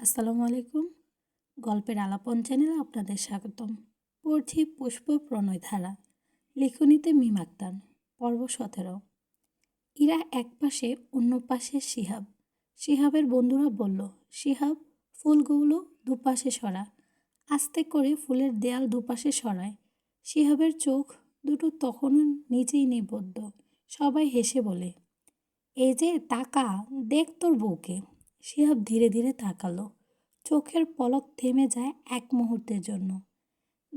আসসালামু আলাইকুম। গল্পের আলাপন চ্যানেলে আপনাদের স্বাগতম। পড়ছি পুষ্প প্রণয় ধারা, লিখনিতে মিম পর্ব সতেরো। ইরা এক পাশে, অন্য পাশে শিহাব। শিহাবের বন্ধুরা বলল, শিহাব ফুলগুলো দুপাশে সরা। আস্তে করে ফুলের দেয়াল দুপাশে সরায়। শিহাবের চোখ দুটো তখনও নিচেই নিবদ্ধ। সবাই হেসে বলে, এই যে তাকা, দেখ তোর বউকে। শিহাব ধীরে ধীরে তাকালো। চোখের পলক থেমে যায় এক মুহূর্তের জন্য।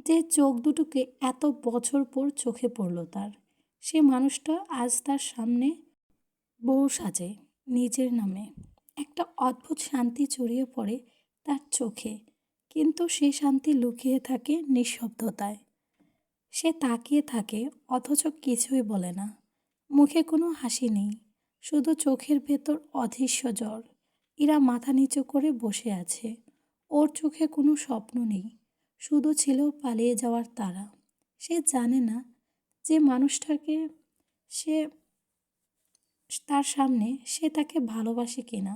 যে চোখ দুটোকে এত বছর পর চোখে পড়ল তার, সে মানুষটা আজ তার সামনে বউ সাজে, নিজের নামে। একটা অদ্ভুত শান্তি ছড়িয়ে পড়ে তার চোখে, কিন্তু সে শান্তি লুকিয়ে থাকে নিঃশব্দতায়। সে তাকিয়ে থাকে, অথচ কিছুই বলে না। মুখে কোনো হাসি নেই, শুধু চোখের ভেতর অধৃশ্য জ্বর। ইরা মাথা নিচু করে বসে আছে। ওর চোখে কোনো স্বপ্ন নেই, শুধু ছিল পালিয়ে যাওয়ার তারা। সে জানে না যে মানুষটাকে সে তার সামনে সে তাকে ভালোবাসে কিনা,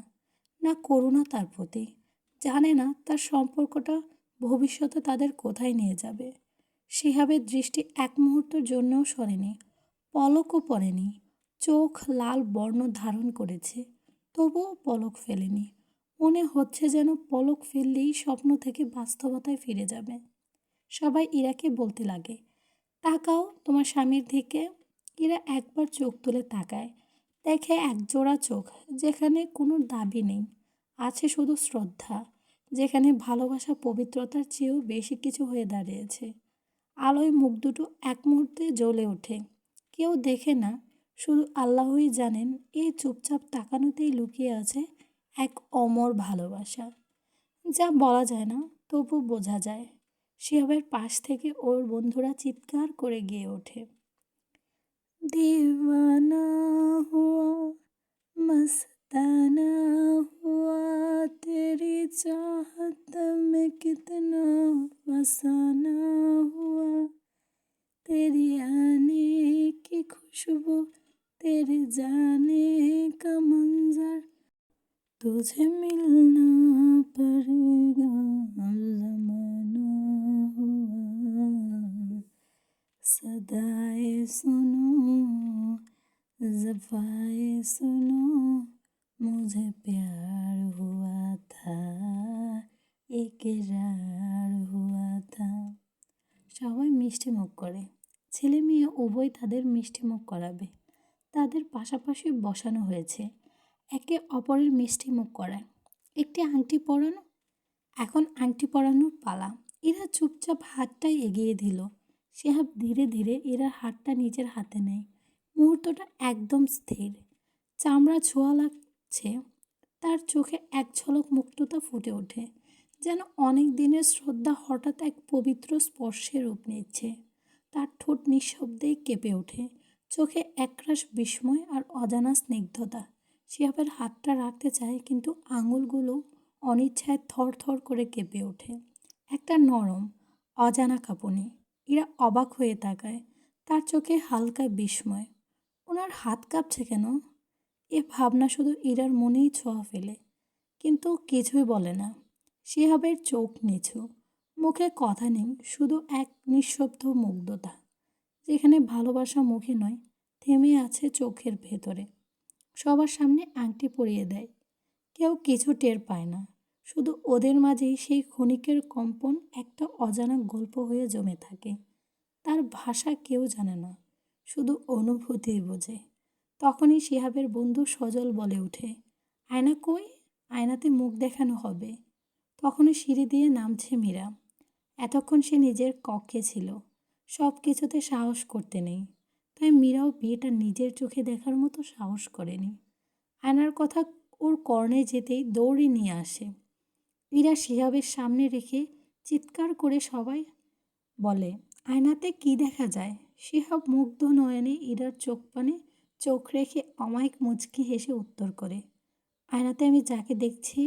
না করুণা তার প্রতি। জানে না তার সম্পর্কটা ভবিষ্যতে তাদের কোথায় নিয়ে যাবে। শিহাবের দৃষ্টি এক মুহূর্তের জন্যও সরেনি, পলকও পড়েনি, চোখ লাল বর্ণ ধারণ করেছে। তবুও পলক ফেলেনি। মনে হচ্ছে যেন পলক ফেললেই স্বপ্ন থেকে বাস্তবতায় ফিরে যাবে। সবাই ইরাকে বলতে লাগে, তাকাও তোমার স্বামীর দিকে। ইরা একবার চোখ তুলে তাকায়। দেখে এক জোড়া চোখ, যেখানে কোনো দাবি নেই। আছে শুধু শ্রদ্ধা, যেখানে ভালোবাসা, পবিত্রতার চেয়েও বেশি কিছু হয়ে দাঁড়িয়েছে। আলোয় মুখ দুটো এক মুহূর্তে জ্বলে ওঠে। কেউ দেখে না শুধু আল্লাহই জানেন এই চুপচাপ তাকানোতেই লুকিয়ে আছে এক অমর ভালোবাসা যা বলা যায় না তবু বোঝা যায় শিহাবের পাশ থেকে ওর বন্ধুরা চিৎকার করে গিয়ে ওঠে দিওয়ানা হুয়া মস্তানা হুয়া তেরি চাহত में कितना फसाना हुआ तेरी आने की खुशबू तेरे जाने का मंजर तुझे मिलना पड़ेगा जमाना हुआ सदाए सुनो जफाए सुनो मुझे प्यार हुआ था একরার হুয়া থা সবাই মিষ্টি মুখ করে ছেলে মেয়ে উভয় তাদের মিষ্টি মুখ করাবে তাদের পাশাপাশি বসানো হয়েছে। একে অপরের মিষ্টি মুখ করায়। একটি আংটি পরানো, এখন আংটি পরানোর পালা। এরা চুপচাপ হাতটাই এগিয়ে দিল। সেহাব ধীরে ধীরে এরা হাতটা নিজের হাতে নেয়। মুহূর্তটা একদম স্থির। চামড়া ছোঁয়া লাগছে। তার চোখে এক ঝলক মুক্ততা ফুটে ওঠে, যেন অনেক দিনের শ্রদ্ধা হঠাৎ এক পবিত্র স্পর্শে রূপ নিচ্ছে। তার ঠোঁট নিঃশব্দেই কেঁপে ওঠে। চোখে একরাশ বিস্ময় আর অজানা স্নিগ্ধতা। শিহাবের হাতটা রাখতে চায়, কিন্তু আঙুলগুলো অনিচ্ছায় থর থর করে কেঁপে ওঠে। একটা নরম, অজানা কাঁপুনি। এরা অবাক হয়ে তাকায়। তার চোখে হালকা বিস্ময়। ওনার হাত কাঁপছে কেন? এ ভাবনা শুধু ইরার মনেই ছোঁয়া ফেলে। কিন্তু কিছুই বলে না। শিহাবের চোখ নিছু মুখে কথা নেই, শুধু এক নিঃশব্দ মুগ্ধতা। যেখানে ভালোবাসা মুখে নয়, থেমে আছে চোখের ভেতরে। সবার সামনে আংটি পরিয়ে দেয়। কেউ কিছু টের পায় না। শুধু ওদের মাঝেই সেই ক্ষণিকের কম্পন একটা অজানা গল্প হয়ে জমে থাকে। তার ভাষা কেউ জানে না। শুধু অনুভূতি বোঝে। তখনই শিহাবের বন্ধু সজল বলে ওঠে, আয়না কই? আয়নাতে মুখ দেখানো হবে। তখনই সিঁড়ি দিয়ে নামছে মীরা। এতক্ষণ সে নিজের কক্ষে ছিল। সব কিছুতে সাহস করতে নেই। তাই মীরাও বিয়েটা নিজের চোখে দেখার মতো সাহস করেনি। আয়নার কথা ওর কর্ণে যেতেই দৌড়ে নিয়ে আসে। ইরা শিহাবের সামনে রেখে চিৎকার করে সবাই বলে, আয়নাতে কি দেখা যায়? শিহাব মুগ্ধ নয়নে ইরার চোখ পানে চোখ রেখে অমায়িক মুচকি হেসে উত্তর করে, আয়নাতে আমি যাকে দেখছি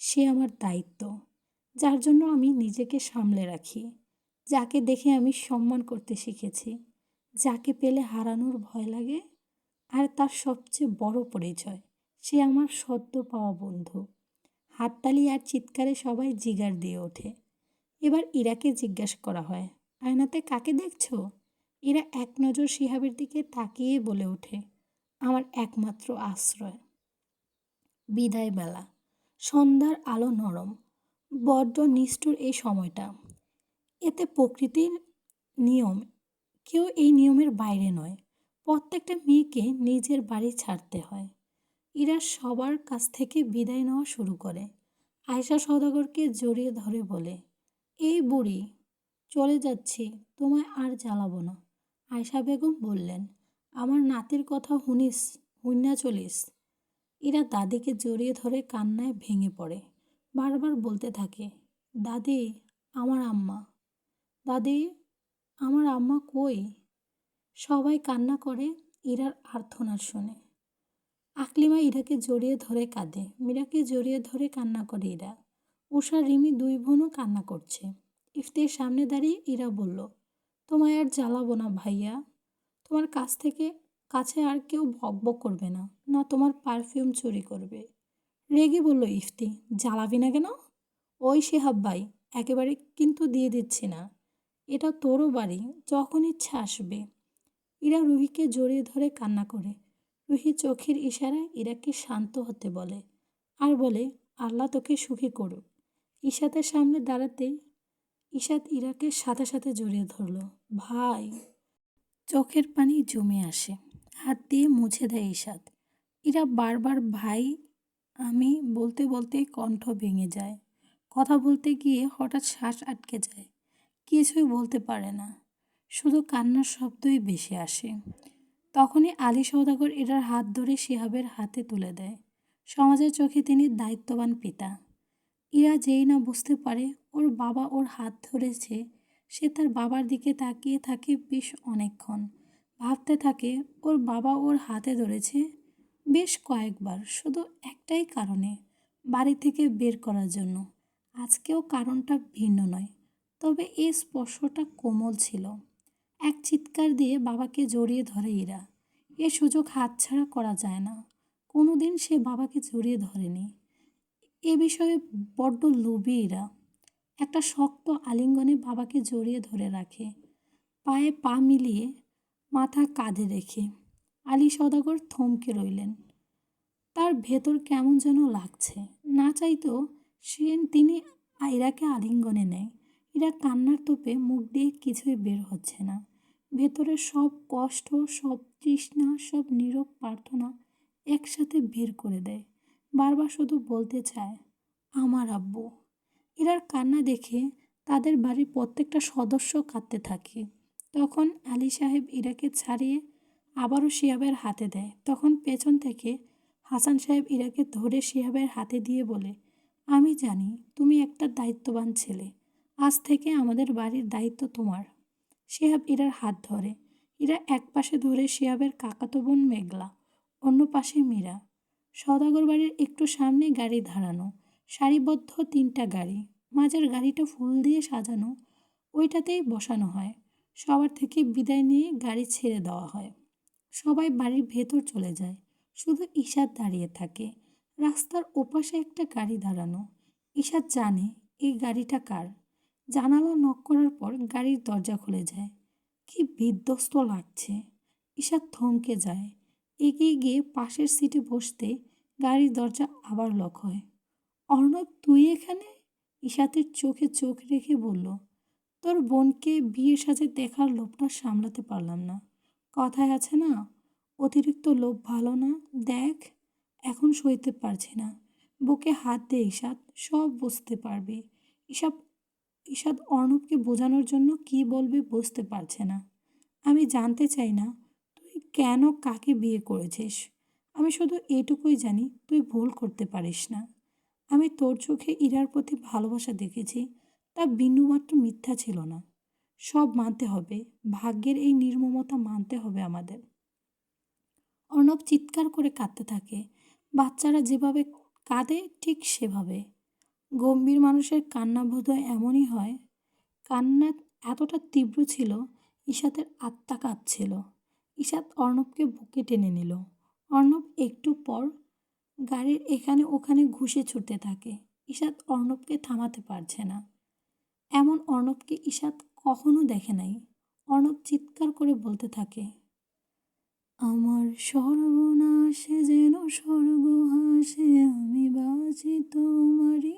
সে আমার দায়িত্ব। যার জন্য আমি নিজেকে সামলে রাখি। যাকে দেখে আমি সম্মান করতে শিখেছি, যাকে পেলে হারানোর ভয় লাগে আর তার সবচেয়ে বড় পরিচয়, সে আমার সদ্য পাওয়া বন্ধু। হাততালি আর চিৎকারে সবাই জিগার দিয়ে ওঠে। এবার ইরাকে জিজ্ঞাসা করা হয়, আয়নাতে কাকে দেখছ? এরা এক নজর শিহাবের দিকে তাকিয়ে বলে ওঠে, আমার একমাত্র আশ্রয়। বিদায় বেলা সন্ধ্যার আলো নরম। বড্ড নিষ্ঠুর এই সময়টা। এতে প্রকৃতির নিয়ম, কেউ এই নিয়মের বাইরে নয়। প্রত্যেকটা মেয়েকে নিজের বাড়ি ছাড়তে হয়। এরা সবার কাছ থেকে বিদায় নেওয়া শুরু করে। আয়শা সদাগরকে জড়িয়ে ধরে বলে, এই বুড়ি, চলে যাচ্ছি, তোমায় আর জ্বালাবো না। আয়শা বেগম বললেন, আমার নাতির কথা হুনিস হুন্না চলিস। এরা দাদিকে জড়িয়ে ধরে কান্নায় ভেঙে পড়ে। বারবার বলতে থাকে, দাদি, আমার আম্মা। দাদি, আমার আম্মা কই? সবাই কান্না করে ইরার আর্থনার শুনে। আকলিমা ইরাকে জড়িয়ে ধরে কাঁদে। মীরাকে জড়িয়ে ধরে কান্না করে ইরা। উষা রিমি দুই বোনও কান্না করছে। ইফতির সামনে দাঁড়িয়ে ইরা বলল, তোমায় আর জ্বালাবো না ভাইয়া। তোমার কাছ থেকে কাছে আর কেউ বকবক করবে না। না তোমার পারফিউম চুরি করবে। রেগে বলল ইফতি, জ্বালাবি না কেন? ওই শেহাব ভাই, একেবারে কিন্তু দিয়ে দিচ্ছি না। এটা তোরও বাড়ি, যখন ইচ্ছা আসবে। ইরা রুহিকে জড়িয়ে ধরে কান্না করে। রুহি চোখের ইশারায় ইরাকে শান্ত হতে বলে আর বলে, আল্লাহ তোকে সুখী করুক। ইশাতের সামনে দাঁড়াতেই ইশাত ইরাকে সাথে সাথে জড়িয়ে ধরল। ভাই। চোখের পানি জমে আসে। হাত দিয়ে মুছে দেয় ইশাত ইরা বারবার, ভাই, আমি বলতে বলতে কণ্ঠ ভেঙে যায়। কথা বলতে গিয়ে হঠাৎ শ্বাস আটকে যায়। কিছুই বলতে পারে না। শুধু কান্নার শব্দই বেশি আসে। তখনই আলী সৌদাগর এটার হাত ধরে শিহাবের হাতে তুলে দেয়। সমাজের চোখে তিনি দায়িত্ববান পিতা। ইরা যেই না বুঝতে পারে, ওর বাবা ওর হাত ধরেছে। সে তার বাবার দিকে তাকিয়ে থাকে বেশ অনেকক্ষণ। ভাবতে থাকে, ওর বাবা ওর হাতে ধরেছে বেশ কয়েকবার, শুধু একটাই কারণে, বাড়ি থেকে বের করার জন্য। আজকেও কারণটা ভিন্ন নয়। তবে এ স্পর্শটা কোমল ছিল। এক চিৎকার দিয়ে বাবাকে জড়িয়ে ধরে ইরা। এ সুযোগ হাতছাড়া করা যায় না। কোনো দিন সে বাবাকে জড়িয়ে ধরেনি। এ বিষয়ে বড্ড লোভী ইরা। একটা শক্ত আলিঙ্গনে বাবাকে জড়িয়ে ধরে রাখে। পায়ে পা মিলিয়ে মাথা কাঁধে রেখে আলী সদাগর থমকে রইলেন। তার ভেতর কেমন যেন লাগছে। না চাইতো সে তিনি ইরাকে আলিঙ্গনে নেয়। ইরা কান্নার তোপে মুখ দিয়ে কিছুই বের হচ্ছে না। ভেতরে সব কষ্ট, সব তৃষ্ণা, সব নীরব প্রার্থনা একসাথে বের করে দেয়। বারবার শুধু বলতে চায়, আমার আব্বু। এরার কান্না দেখে তাদের বাড়ির প্রত্যেকটা সদস্য কাঁদতে থাকে। তখন আলী সাহেব ইরাকে ছাড়িয়ে আবারও শিয়াবের হাতে দেয়। তখন পেছন থেকে হাসান সাহেব ইরাকে ধরে শিহাবের হাতে দিয়ে বলে, আমি জানি, তুমি একটা দায়িত্ববান ছেলে। আজ থেকে আমাদের বাড়ির দায়িত্ব তোমার। শিহাব ইরার হাত ধরে। ইরা এক পাশে ধরে শিহাবের কাকাতো বোন মেঘলা, অন্য পাশে মীরা। সদাগর বাড়ির একটু সামনে গাড়ি দাঁড়ানো সারিবদ্ধ তিনটা গাড়ি। মাঝের গাড়িটা ফুল দিয়ে সাজানো। ওইটাতেই বসানো হয়। সবার থেকে বিদায় নিয়ে গাড়ি ছেড়ে দেওয়া হয়। সবাই বাড়ির ভেতর চলে যায়। শুধু ঈশাদ দাঁড়িয়ে থাকে। রাস্তার ওপাশে একটা গাড়ি দাঁড়ানো ঈশাদ জানে, এই গাড়িটা কার। জানালা নক করার পর গাড়ির দরজা খুলে যায়। কি বিধ্বস্ত লাগছে। ঈশাদ থমকে যায়। এগিয়ে গিয়ে পাশের সিটে বসতে গাড়ির দরজা আবার লক হয়। অর্ণব, তুই এখানে? ঈশাতের চোখে চোখ রেখে বলল, তোর বোনকে বিয়ে সাজে দেখার লোভটা সামলাতে পারলাম না। কথায় আছে না, অতিরিক্ত লোভ ভালো না। দেখ, এখন সইতে পারছি না। বুকে হাত দে ঈশাদ সব বুঝতে পারবে। ঈশাব ঈশাদ অর্ণবকে বোঝানোর জন্য কি বলবে বুঝতে পারছে না। আমি জানতে চাই না, তুই কেন কাকে বিয়ে করেছিস? আমি শুধু এটুকুই জানি, তুই ভুল করতে পারিস না। আমি তোর চোখে ইরার প্রতি ভালোবাসা দেখেছি, তা বিন্দুমাত্র মিথ্যা ছিল না। সব মানতে হবে, ভাগ্যের এই নির্মমতা মানতে হবে আমাদের। অর্ণব চিৎকার করে কাঁদতে থাকে। বাচ্চারা যেভাবে কাঁদে, ঠিক সেভাবে। গম্ভীর মানুষের কান্না বোধহয় এমনই হয় কান্না এতটা তীব্র ছিল, ঈশাতের আত্মা কাঁদছিল ঈশাত অর্ণবকে বুকে টেনে নিল। অর্ণব একটু পর গাড়ির এখানে ওখানে ঘুষে ছুটতে থাকে। ঈশাত অর্ণবকে থামাতে পারছে না। এমন অর্ণবকে ঈশাত কখনো দেখে নাই। অর্ণব চিৎকার করে বলতে থাকে, আমার সর্বনাশে যেন স্বর্গ হাসে, আমি বাঁচি তোমারই